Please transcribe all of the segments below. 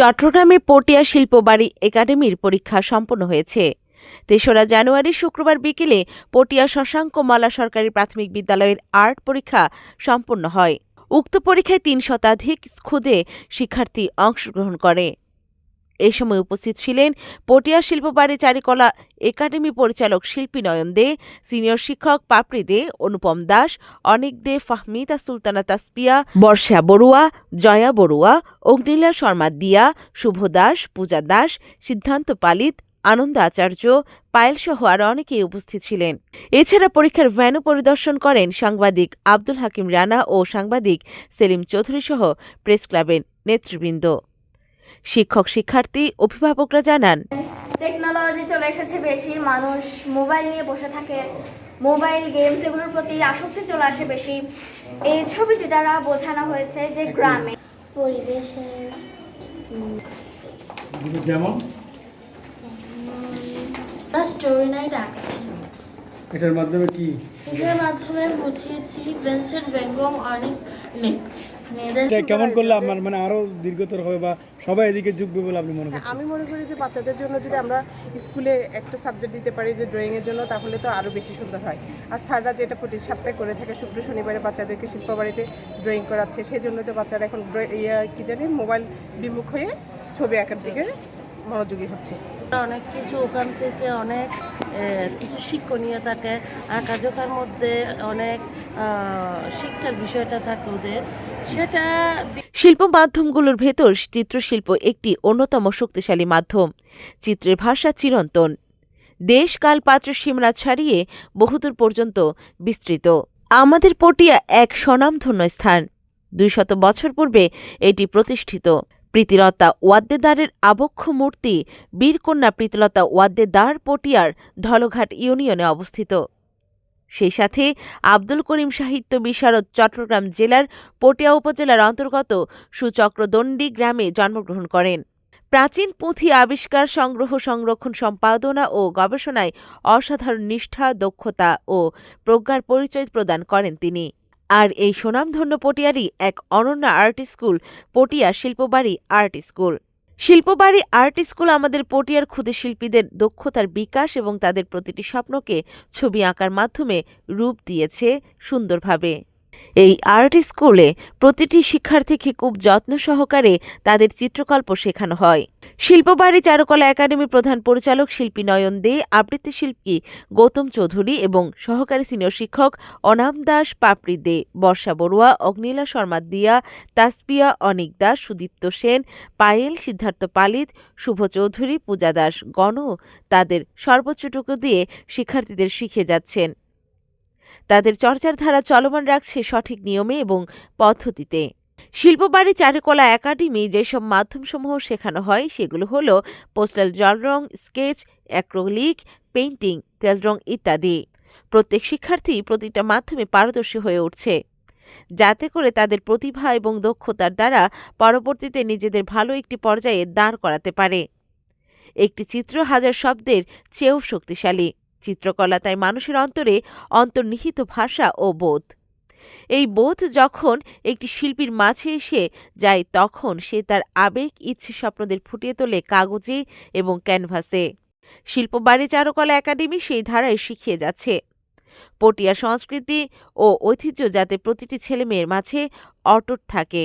চট্টগ্রামে পটিয়া শিল্পবাড়ি একাডেমির পরীক্ষা সম্পন্ন হয়েছে। তেসরা জানুয়ারি শুক্রবার বিকেলে পটিয়া শশাঙ্ক মালা সরকারি প্রাথমিক বিদ্যালয়ের আর্ট পরীক্ষা সম্পন্ন হয়। উক্ত পরীক্ষায় তিন শতাধিক ক্ষুদে শিক্ষার্থী অংশগ্রহণ করে। এ সময় উপস্থিত ছিলেন পটিয়া শিল্পবাড়ি চারিকলা একাডেমি পরিচালক শিল্পী নয়ন দে, সিনিয়র শিক্ষক পাপড়ি দে, অনুপম দাস, অনিক দে, ফাহমিদা সুলতানা তাসপিয়া, বর্ষা বড়ুয়া, জয়া বড়ুয়া অগ্নিলা শর্মা দিয়া, শুভ দাস, পূজা দাস, সিদ্ধান্ত পালিত, আনন্দ আচার্য পায়েলসহ আরও অনেকেই উপস্থিত ছিলেন। এছাড়া পরীক্ষার ভ্যানও পরিদর্শন করেন সাংবাদিক আব্দুল হাকিম রানা ও সাংবাদিক সেলিম চৌধুরী সহ প্রেস ক্লাবের নেতৃবৃন্দ। শিক্ষক শিক্ষার্থী অভিভাবকরা জানান। টেকনোলজি চলে এসেছে বেশি মানুষ মোবাইল নিয়ে বসে থাকে। মোবাইল গেমস এগুলোর প্রতি আসক্তি চলে আসে বেশি। এই ছবিটি দ্বারা বোঝানো হয়েছে যে গ্রামে পরিবেশের যেমন? স্টোরি নাইট আঁকছি। এটার মাধ্যমে কি? এটার মাধ্যমে বুঝিয়েছি ভিনসেন্ট বেঙ্গম অনেক নেক কেমন করলে আমার মানে আরও দীর্ঘতর হবে বা সবাই এদিকে যুগবে বলে আপনি মনে করছেন? আমি মনে করি যে বাচ্চাদের জন্য যদি আমরা স্কুলে একটা সাবজেক্ট দিতে পারি যে ড্রয়িংয়ের জন্য তাহলে তো আরও বেশি সুন্দর হয়। আর স্যাররা যেটা প্রতি সপ্তাহে করে থাকে শুক্র শনিবারে বাচ্চাদেরকে শিল্পবাড়িতে ড্রয়িং করাচ্ছে সেই জন্য তো বাচ্চারা এখন ইয়া কি জানি মোবাইল বিমুখ হয়ে ছবি আঁকার দিকে মনোযোগী হচ্ছে। অনেক কিছু ওখান থেকে অনেক কিছু শিক্ষণীয় থাকে। আঁকাঝোঁকার মধ্যে অনেক শিক্ষার বিষয়টা থাকে ওদের। সেটা শিল্প মাধ্যমগুলোর ভেতর চিত্রশিল্প একটি অন্যতম শক্তিশালী মাধ্যম। চিত্রের ভাষা চিরন্তন। দেশ কাল পাত্র সীমানা ছাড়িয়ে বহুদূর পর্যন্ত বিস্তৃত। আমাদের পটিয়া এক স্বনামধন্য স্থান। দুই শত বছর পূর্বে এটি প্রতিষ্ঠিত। প্রীতিলতা ওয়াদ্দেদারের আবক্ষ মূর্তি বীরকন্যা প্রীতিলতা ওয়াদ্দেদার পটিয়ার ধলঘাট ইউনিয়নে অবস্থিত। সেই সাথে আব্দুল করিম সাহিত্য বিশারদ চট্টগ্রাম জেলার পটিয়া উপজেলার অন্তর্গত সুচক্রদণ্ডী গ্রামে জন্মগ্রহণ করেন। প্রাচীন পুঁথি আবিষ্কার, সংগ্রহ, সংরক্ষণ, সম্পাদনা ও গবেষণায় অসাধারণ নিষ্ঠা, দক্ষতা ও প্রজ্ঞার পরিচয় প্রদান করেন তিনি। আর এই সুনামধন্য পটিয়ারই এক অনন্য art school, Patiya Shilpobari art school. Shilpobari art school আমাদের পটিয়ার ক্ষুদে শিল্পীদের দক্ষতার বিকাশ এবং তাদের প্রতিটি স্বপ্নকে ছবি আঁকার মাধ্যমে রূপ দিয়েছে সুন্দরভাবে। এই আর্ট স্কুলে প্রতিটি শিক্ষার্থীকে খুব যত্ন সহকারে তাদের চিত্রকল্প শেখানো হয়। শিল্পবাড়ি চারুকলা একাডেমির প্রধান পরিচালক শিল্পী নয়ন দে, আবৃত্তি শিল্পী গৌতম চৌধুরী এবং সহকারী সিনিয়র শিক্ষক অনাম দাস, পাপড়ি দে, বর্ষা বড়ুয়া, অগ্নিলা শর্মা দিয়া, তাসপিয়া অনিক দাস, সুদীপ্ত সেন, পায়েল সিদ্ধার্থ পালিত, শুভ চৌধুরী, পূজা দাস গণ তাদের সর্বোচ্চটুকু দিয়ে শিক্ষার্থীদের শিখে যাচ্ছেন। তাদের চর্চার ধারা চলমান রাখছে সঠিক নিয়মে এবং পদ্ধতিতে। শিল্পবাড়ি, চারুকলা একাডেমি যেসব মাধ্যমসমূহ শেখানো হয়, সেগুলো হল পোস্টাল জল রং, স্কেচ, অ্যাক্রোলিক, পেইন্টিং, তেল রং ইত্যাদি। প্রত্যেক শিক্ষার্থী প্রতিটা মাধ্যমে পারদর্শী হয়ে উঠছে। যাতে করে তাদের প্রতিভা এবং দক্ষতার দ্বারা পরবর্তীতে নিজেদের ভালো একটি পর্যায়ে দাঁড় করাতে পারে। একটি চিত্র হাজার শব্দের চেয়েও শক্তিশালী। চিত্রকলা, তাই মানুষের অন্তরে অন্তর্নিহিত ভাষা ও বোধ। এই বোধ যখন একটি শিল্পীর মাঝে এসে যায়, তখন সে তার আবেগ, ইচ্ছে স্বপ্নদের ফুটিয়ে তোলে কাগজে এবং ক্যানভাসে। শিল্পবাড়ি চারুকলা একাডেমি সেই ধারায় শিখিয়ে যাচ্ছে। পটিয়া সংস্কৃতি ও ঐতিহ্য যাতে প্রতিটি ছেলেমেয়ের মাঝে অটুট থাকে।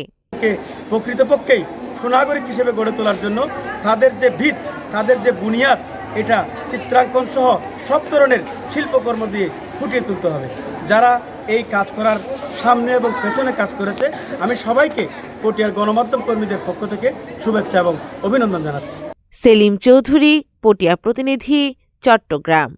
প্রকৃতপক্ষেই সুনাগরিক হিসেবে গড়ে তোলার জন্য তাদের যে ভিত, তাদের যে বুনিয়াদ এটা চিত্রাঙ্কন সহ সব ধরনের শিল্পকর্ম দিয়ে ফুটিয়ে তুলতে হবে। যারা এই কাজ করার সামনে এবং পেছনে কাজ করেছে, আমি সবাইকে পটিয়ার গণমাধ্যম কর্মীদের পক্ষ থেকে শুভেচ্ছা এবং অভিনন্দন জানাচ্ছি। সেলিম চৌধুরী, পটিয়া প্রতিনিধি, চট্টগ্রাম।